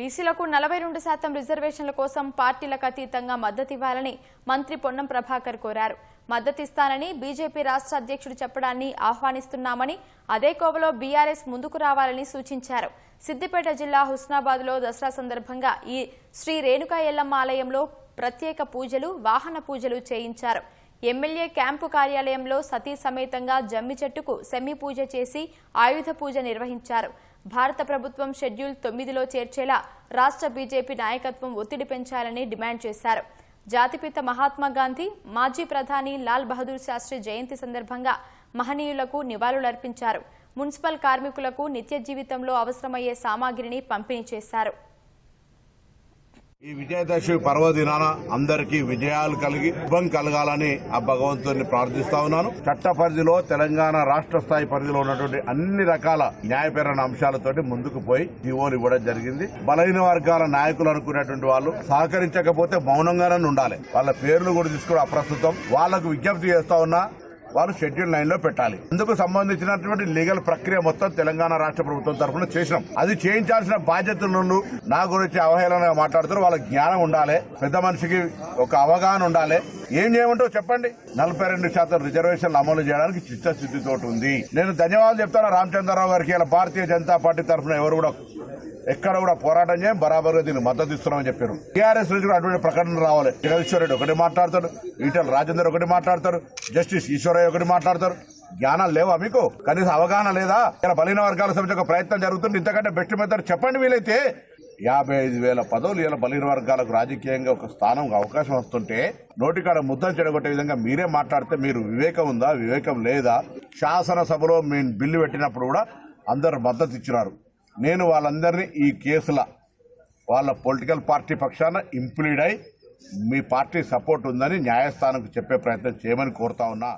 బీసీలకు నలభై రెండు శాతం రిజర్వేషన్ల కోసం పార్టీలకు అతీతంగా మద్దతివ్వాలని మంత్రి పొన్నం ప్రభాకర్ కోరారు. మద్దతిస్తానని బీజేపీ రాష్ట్ర అధ్యక్షుడు చెప్పడాన్ని ఆహ్వానిస్తున్నామని అదే కోవలో బీఆర్ఎస్ ముందుకు రావాలని సూచించారు. సిద్దిపేట జిల్లా హుస్నాబాద్లో దసరా సందర్భంగా ఈ శ్రీ రేణుకా ఎల్లమ్మ ఆలయంలో ప్రత్యేక పూజలు వాహన పూజలు చేయించారు. ఎమ్మెల్యే క్యాంపు కార్యాలయంలో సతీ సమేతంగా జమ్మి చెట్టుకు సెమ్మి పూజ చేసి ఆయుధ పూజ నిర్వహించారు. భారత ప్రభుత్వం షెడ్యూల్ తొమ్మిదిలో చేర్చేలా రాష్ట్ర బీజేపీ నాయకత్వం ఒత్తిడి పెంచాలని డిమాండ్ చేశారు. జాతిపిత మహాత్మా గాంధీ మాజీ ప్రధాని లాల్ బహదూర్ శాస్త్రి జయంతి సందర్భంగా మహనీయులకు నివాళులర్పించారు. మున్సిపల్ కార్మికులకు నిత్య జీవితంలో అవసరమయ్యే సామాగ్రిని పంపిణీ చేశారు. ఈ విజయదశమి పర్వదినాన అందరికీ విజయాలు కలిగి శుభం కలగాలని ఆ భగవంతుని ప్రార్థిస్తా ఉన్నాను. చట్ట పరిధిలో తెలంగాణ రాష్ట్ర స్థాయి పరిధిలో ఉన్నటువంటి అన్ని రకాల న్యాయపరమైన అంశాలతోటి ముందుకు పోయి జీవోలు ఇవ్వడం జరిగింది. బలహీన వర్గాల నాయకులు అనుకునేటువంటి వాళ్ళు సహకరించకపోతే మౌనంగానే ఉండాలి. వాళ్ళ పేర్లు కూడా తీసుకోవడం అప్రస్తుతం. వాళ్ళకు విజ్ఞప్తి చేస్తా ఉన్నా వారు షెడ్యూల్ నైన్లో పెట్టాలి. అందుకు సంబంధించినటువంటి లీగల్ ప్రక్రియ మొత్తం తెలంగాణ రాష్ట్ర ప్రభుత్వం తరఫున చేసినాం. అది చేయించాల్సిన బాధ్యతలు నా గురించి అవహేళనగా మాట్లాడుతారు వాళ్ళకి జ్ఞానం ఉండాలి. పెద్ద మనిషికి ఒక అవగాహన ఉండాలి. ఏం చేయమంటావు చెప్పండి. నలభై రెండు శాతం రిజర్వేషన్లు అమలు చేయడానికి చిత్తశుద్ధితో ఉంది. నేను ధన్యవాదాలు చెప్తాను. రామచంద్రరావు గారికి ఇలా భారతీయ జనతా పార్టీ తరఫున ఎవరు కూడా ఎక్కడ కూడా పోరాటం చేయం బరాబర్గా దీన్ని మద్దతు ఇస్తున్నామని చెప్పారు. టీఆర్ఎస్ నుంచి కూడా అటువంటి ప్రకటన రావాలి. జగదీశ్వర రెడ్డి ఒకటి మాట్లాడతాడు ఈటల రాజేందర్ ఒకటి మాట్లాడతారు జస్టిస్ ఈశ్వరయ్య ఒకటి మాట్లాడతారు. జ్ఞానం లేవా మీకు? కనీసం అవగాహన లేదా? ఇలా బలహీన వర్గాల సమితి ఒక ప్రయత్నం జరుగుతుంది ఇంతకంటే బెస్ట్ మెథడ్ చెప్పండి వీలైతే. యాభై ఐదు వేల పదవులు ఇలా బలహీన వర్గాలకు రాజకీయంగా ఒక స్థానం అవకాశం వస్తుంటే నోటికాడ ముద్దం చెడగొట్టే విధంగా మీరే మాట్లాడితే మీరు వివేకం ఉందా వివేకం లేదా? శాసనసభలో మేము బిల్లు పెట్టినప్పుడు కూడా అందరు మద్దతు ఇచ్చినారు. నేను వాళ్ళందరినీ ఈ కేసుల వాళ్ళ పొలిటికల్ పార్టీ పక్షాన ఇంప్లీడ్ అయి మీ పార్టీ సపోర్ట్ ఉందని న్యాయస్థానంకు చెప్పే ప్రయత్నం చేయమని కోరుతా ఉన్నా.